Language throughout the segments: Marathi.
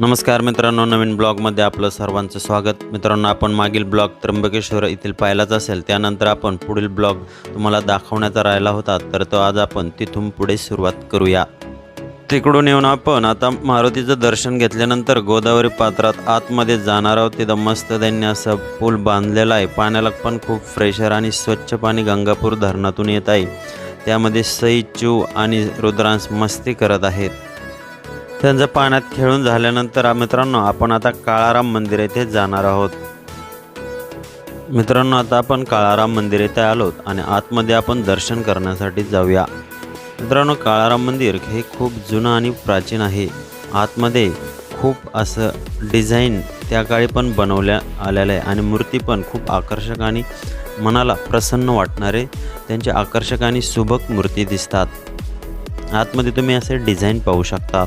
नमस्कार मित्रांनो नवीन ब्लॉगमध्ये आपलं सर्वांचं स्वागत. मित्रांनो आपण मागील ब्लॉग त्र्यंबकेश्वर येथील पाहिलाच असेल त्यानंतर आपण पुढील ब्लॉग तुम्हाला दाखवण्याचा राहिला होता तर तो आज आपण तिथून पुढे सुरुवात करूया. तिकडून येऊन आपण आता मारुतीचं दर्शन घेतल्यानंतर गोदावरी पात्रात आतमध्ये जाणार आहोत. तिथं मस्त त्यांनी असं पूल बांधलेला आहे. पाण्याला पण खूप फ्रेशर आणि स्वच्छ पाणी गंगापूर धरणातून येत आहे. त्यामध्ये सई चू आणि रुद्रांश मस्ती करत आहेत. त्यांचं पाण्यात खेळून झाल्यानंतर मित्रांनो आपण आता काळाराम मंदिर येथे जाणार आहोत. मित्रांनो आता आपण काळाराम मंदिर येथे आलोत आणि आतमध्ये आपण दर्शन करण्यासाठी जाऊया. मित्रांनो काळाराम मंदिर हे खूप जुनं आणि प्राचीन आहे. आतमध्ये खूप असं डिझाईन त्या काळी पण बनवल्या आलेलं आहे आणि मूर्ती पण खूप आकर्षक आणि मनाला प्रसन्न वाटणारे त्यांचे आकर्षक आणि सुबक मूर्ती दिसतात. आतमध्ये तुम्ही असे डिझाईन पाहू शकता.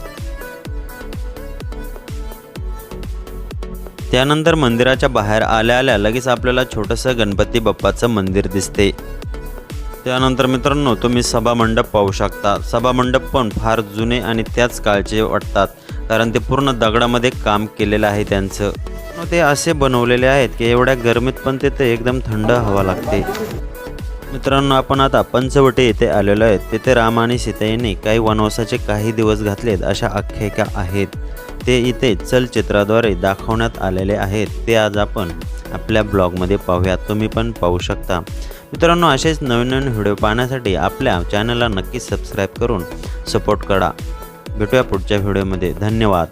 त्यानंतर मंदिराच्या बाहेर आल्या आल्या लगेच आपल्याला छोटंसं गणपती बाप्पाचं मंदिर दिसते. त्यानंतर मित्रांनो तुम्ही सभामंडप पाहू शकता. सभामंडप पण फार जुने आणि त्याच काळचे वाटतात कारण ते पूर्ण दगडामध्ये काम केलेलं आहे त्यांचं. ते असे बनवलेले आहेत की एवढ्या गरमीत पण तिथे एकदम थंड हवा लागते. मित्रांनो आपण आता पंचवटी येथे आलेलो आहेत. तिथे राम आणि सीताईने काही वनवासाचे काही दिवस घातलेत अशा आख्यायिका आहेत. ते इथे चलचित्राद्वारे दाखवण्यात आलेले आहेत. ते आज आपण आपल्या ब्लॉगमध्ये पाहूयात. तुम्ही पण पाहू शकता. मित्रांनो असेच नवीन नवीन व्हिडिओ पाहण्यासाठी आपल्या चॅनलला नक्की सबस्क्राईब करून सपोर्ट करा. भेटूया पुढच्या व्हिडिओमध्ये. धन्यवाद.